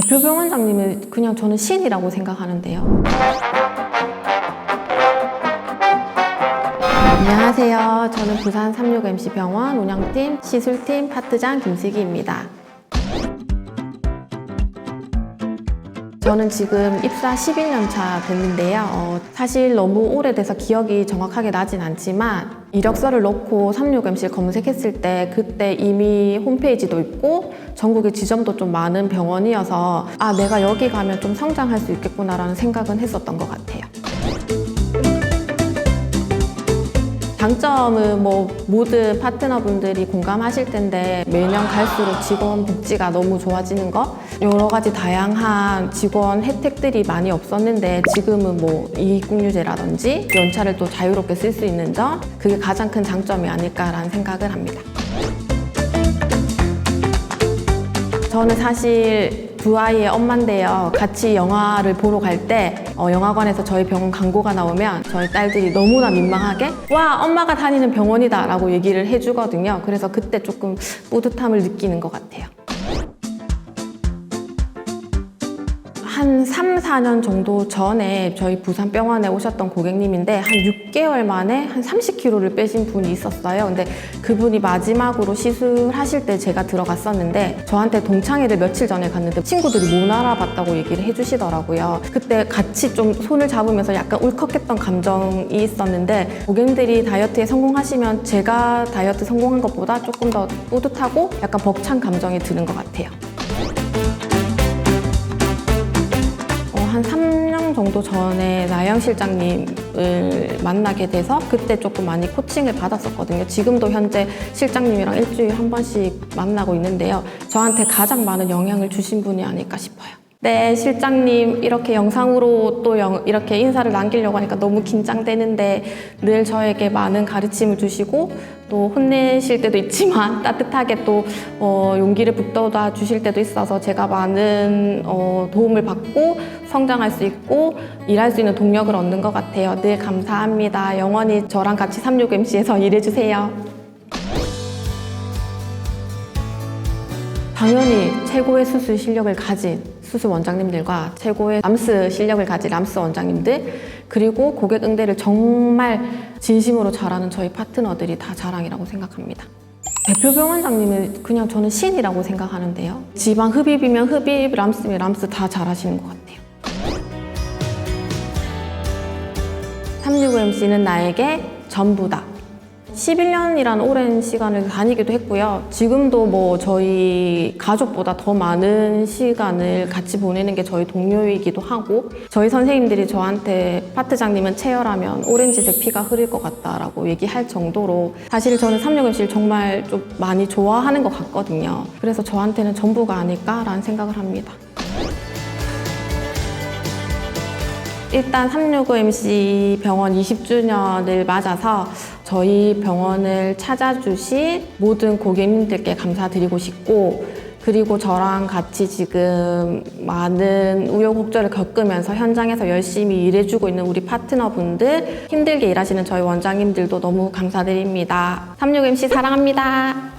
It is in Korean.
대표 병원장님은 그냥 저는 신이라고 생각하는데요. 안녕하세요. 저는 부산 36MC 병원 운영팀 시술팀 파트장 김슬기입니다. 저는 지금 입사 11년 차 됐는데요. 어, 사실 너무 오래돼서 기억이 정확하게 나진 않지만 이력서를 넣고 36MC 검색했을 때 그때 이미 홈페이지도 있고 전국에 지점도 좀 많은 병원이어서 아 내가 여기 가면 좀 성장할 수 있겠구나라는 생각은 했었던 것 같아요. 장점은 뭐 모든 파트너분들이 공감하실 텐데 매년 갈수록 직원 복지가 너무 좋아지는 거 여러 가지 다양한 직원 혜택들이 많이 없었는데 지금은 뭐 이익공유제라든지 연차를 또 자유롭게 쓸 수 있는 점 그게 가장 큰 장점이 아닐까라는 생각을 합니다. 저는 사실 두 아이의 엄마인데요. 같이 영화를 보러 갈 때 영화관에서 저희 병원 광고가 나오면 저희 딸들이 너무나 민망하게 와 엄마가 다니는 병원이다 라고 얘기를 해주거든요. 그래서 그때 조금 뿌듯함을 느끼는 것 같아요. 한 3, 4년 정도 전에 저희 부산병원에 오셨던 고객님인데 한 6개월 만에 한 30kg를 빼신 분이 있었어요. 근데 그분이 마지막으로 시술하실 때 제가 들어갔었는데 저한테 동창회를 며칠 전에 갔는데 친구들이 못 알아봤다고 얘기를 해주시더라고요. 그때 같이 좀 손을 잡으면서 약간 울컥했던 감정이 있었는데 고객님들이 다이어트에 성공하시면 제가 다이어트 성공한 것보다 조금 더 뿌듯하고 약간 벅찬 감정이 드는 것 같아요. 한 3년 정도 전에 나영 실장님을 만나게 돼서 그때 조금 많이 코칭을 받았었거든요. 지금도 현재 실장님이랑 일주일에 한 번씩 만나고 있는데요. 저한테 가장 많은 영향을 주신 분이 아닐까 싶어요. 네, 실장님 이렇게 영상으로 또 영- 이렇게 인사를 남기려고 하니까 너무 긴장되는데 늘 저에게 많은 가르침을 주시고 또 혼내실 때도 있지만 따뜻하게 또 어, 용기를 북돋아 주실 때도 있어서 제가 많은 어, 도움을 받고 성장할 수 있고 일할 수 있는 동력을 얻는 것 같아요. 늘 감사합니다. 영원히 저랑 같이 36MC에서 일해주세요. 당연히 최고의 수술 실력을 가진 수술 원장님들과 최고의 람스 실력을 가진 람스 원장님들 그리고 고객 응대를 정말 진심으로 잘하는 저희 파트너들이 다 자랑이라고 생각합니다. 대표 병원장님은 그냥 저는 신이라고 생각하는데요. 지방 흡입이면 흡입, 람스면 람스 다 잘하시는 것 같아요. 365MC는 나에게 전부다. 11년이라는 오랜 시간을 다니기도 했고요. 지금도 뭐 저희 가족보다 더 많은 시간을 같이 보내는 게 저희 동료이기도 하고 저희 선생님들이 저한테 파트장님은 체열하면 오렌지색 피가 흐를 것 같다라고 얘기할 정도로 사실 저는 36MC를 정말 좀 많이 좋아하는 것 같거든요. 그래서 저한테는 전부가 아닐까라는 생각을 합니다. 일단 365MC 병원 20주년을 맞아서 저희 병원을 찾아주신 모든 고객님들께 감사드리고 싶고 그리고 저랑 같이 지금 많은 우여곡절을 겪으면서 현장에서 열심히 일해주고 있는 우리 파트너분들 힘들게 일하시는 저희 원장님들도 너무 감사드립니다. 36MC 사랑합니다.